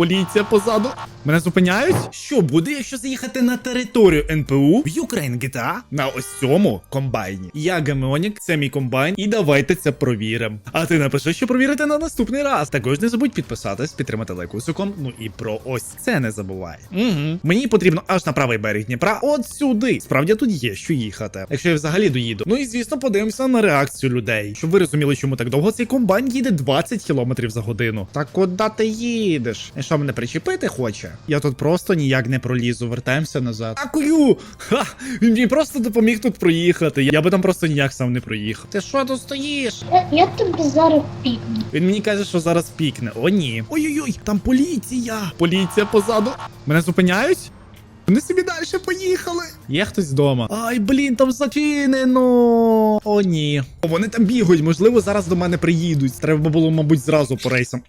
Поліція позаду. Мене зупиняють? Що буде, якщо заїхати на територію НПУ в Ukraine GTA на ось цьому комбайні? Я Гамеонік, це мій комбайн, і давайте це провіримо. А ти напиши, що провірити на наступний раз. Також не забудь підписатись, підтримати лайкусиком. Ну і про ось це не забувай. Угу. Мені потрібно аж на правий берег Дніпра, от сюди. Справді тут є що їхати. Якщо я взагалі доїду. Ну і звісно, подивимося на реакцію людей, щоб ви розуміли, чому так довго цей комбайн їде 20 км за годину. Та куди ти їдеш? Що мене причепити хоче? Я тут просто ніяк не пролізу. Вертаємося назад. Дякую! Ха! Він мені просто допоміг тут проїхати. Я би там просто ніяк сам не проїхав. Ти що тут стоїш? Я, я тобі зараз пікну. Він мені каже, що зараз пікне. О, ні. Ой-ой-ой, там поліція! Поліція позаду. Мене зупиняють? Вони собі далі поїхали. Є хтось вдома. Ай, блін, там зачинено. О, ні. О, Вони там бігають, можливо, зараз до мене приїдуть. Треба було, мабуть, зразу по рейсам.